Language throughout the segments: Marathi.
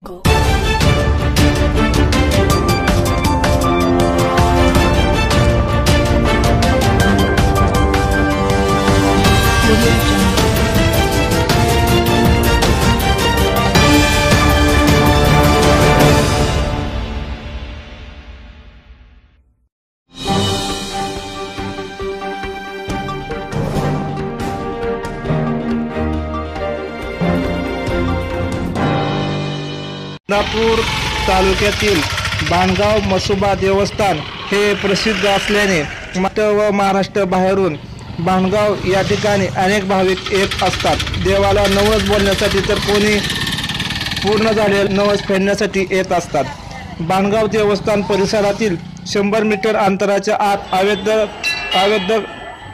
歌。इंदापूर तालुक्यातील बांधगाव मसोबा देवस्थान हे प्रसिद्ध असल्याने महाराष्ट्र व महाराष्ट्र बाहेरून बांधगाव या ठिकाणी अनेक भाविक येत असतात. देवाला नवस बोलण्यासाठी तर कोणी पूर्ण झाले नवस फेडण्यासाठी येत असतात. बांधगाव देवस्थान परिसरातील शंभर मीटर अंतराच्या आत अवैध अवैध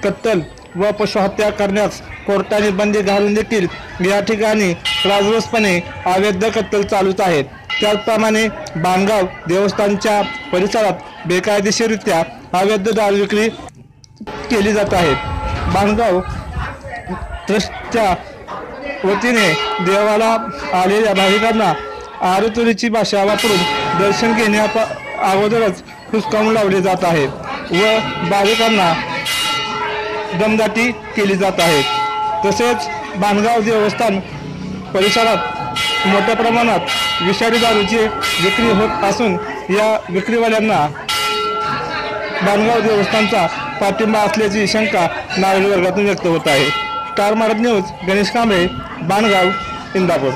कत्तल व पशुहत्या करण्यास कोर्टाने बंदी घालून देखील या ठिकाणी राजरोसपणे अवैध कत्तल चालूच आहेत. त्याचप्रमाणे बांधगाव देवस्थानच्या परिसरात बेकायदेशीररित्या अवैध दारू विक्री केली जात आहे. बांधगाव ट्रस्टच्या वतीने देवाला आलेल्या भाविकांना आरुतुरीची भाषा वापरून दर्शन घेण्या अगोदरच हुसकावून लावले जात आहे व भाविकांना दमदाटी केली जात आहे. तसेच बाणगाव देवस्थान परिसरात मोठ्या प्रमाणात विषारी दारूची विक्री होत असून या विक्रीवाल्यांना बाणगाव देवस्थानचा पाठिंबा असल्याची शंका नागरिक वर्गातून व्यक्त होत आहे. Star Maharaj news Ganesh Kamble Bangaon Indapur.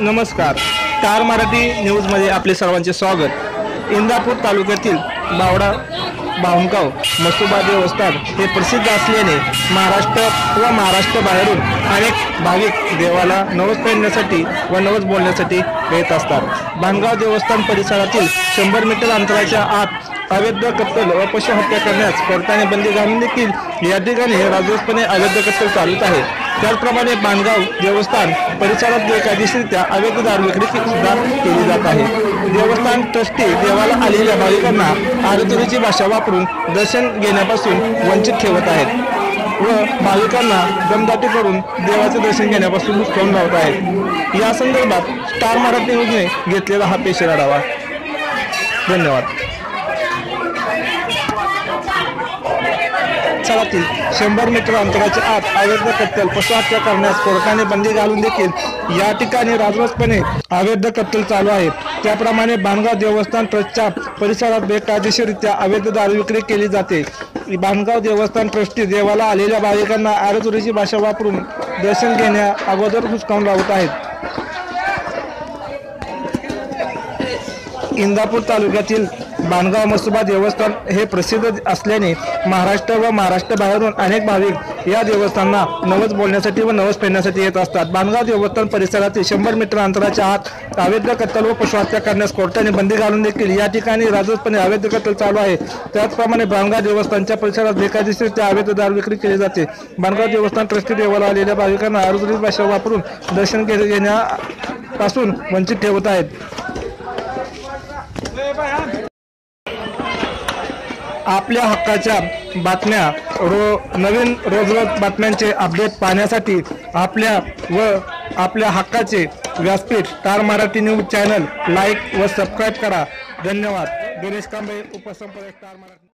नमस्कार. स्टार मराठी न्यूजमध्ये आपले सर्वांचे स्वागत. इंदापूर तालुक्यातील बावडा बावनगाव मसुबा देवस्थान हे प्रसिद्ध असल्याने महाराष्ट्र व महाराष्ट्र बाहेरून अनेक भाविक देवाला नवस पेरण्यासाठी व नवस बोलण्यासाठी येत असतात. बांधगाव देवस्थान परिसरातील शंभर मीटर अंतराच्या आत अवैध कत्तल व पशुहत्या करण्यास कोर्टाने बंदी घालून देखील या ठिकाणी राजवसपणे अवैध कत्तल चालूच आहे. त्याचप्रमाणे बांधगाव देवस्थान परिसरात बेकायदेशीरित्या अवैध दारू विक्री सुद्धा केली जात आहे. देवस्थान ट्रस्टी देवाला आलेल्या भाविकांना आरतुरीची भाषा वापरून दर्शन घेण्यापासून वंचित ठेवत आहेत व भाविकांना दमदाटी करून देवाचे दर्शन घेण्यापासून हुसकावून लावत आहेत. या संदर्भात स्टार मराठी न्यूजने घेतलेला हा पेशीर आढावा. धन्यवाद. चलातील शंभर मीटर अंतराच्या आत अवैध कत्तल पशुहत्या करण्यास कोर्टाने बंदी घालून देखील या ठिकाणी राजवसपणे अवैध कत्तल चालू आहे. त्याप्रमाणे बांधगाव देवस्थान ट्रस्टच्या परिसरात बेकायदेशीररित्या अवैध दारू विक्री केली जाते. बांधगाव देवस्थान ट्रस्टी देवाला आलेल्या भाविकांना आरतुरीची भाषा वापरून दर्शन घेण्या अगोदर हुसकावून लावत आहेत. इंदापूर तालुक्यातील बाणगाव मसुबा देवस्थान हे प्रसिद्ध असल्याने महाराष्ट्र व महाराष्ट्र बाहेरून अनेक भाविक या देवस्थानना नवस बोलण्यासाठी व नवस फेडण्यासाठी येत असतात. बाणगाव देवस्थान परिसरातील शंभर मीटर अंतराच्या आत अवैध कत्तल व पशुहत्या करण्यास कोर्टाने बंदी घालून देखील या ठिकाणी राजसपणे अवैध कत्तल चालू आहे. त्याचप्रमाणे बाणगाव देवस्थानच्या परिसरात बेकायदेशीररित्या अवैध दारू विक्री केली जाते. बाणगाव देवस्थान ट्रस्टी देवाला आलेल्या भाविकांना आरोग्य भाषा वापरून दर्शन घेण्यापासून वंचित ठेवत आहेत. आपल्या हक्काच्या बातम्या रो नवीन रोजगार बातम्यांचे अपडेट पाहण्यासाठी आपल्या व आपल्या हक्काचे व्यासपीठ तार मराठी न्यूज चॅनल लाईक व सबस्क्राईब करा. धन्यवाद. गणेश कांबळे उपसंपादक तार मराठी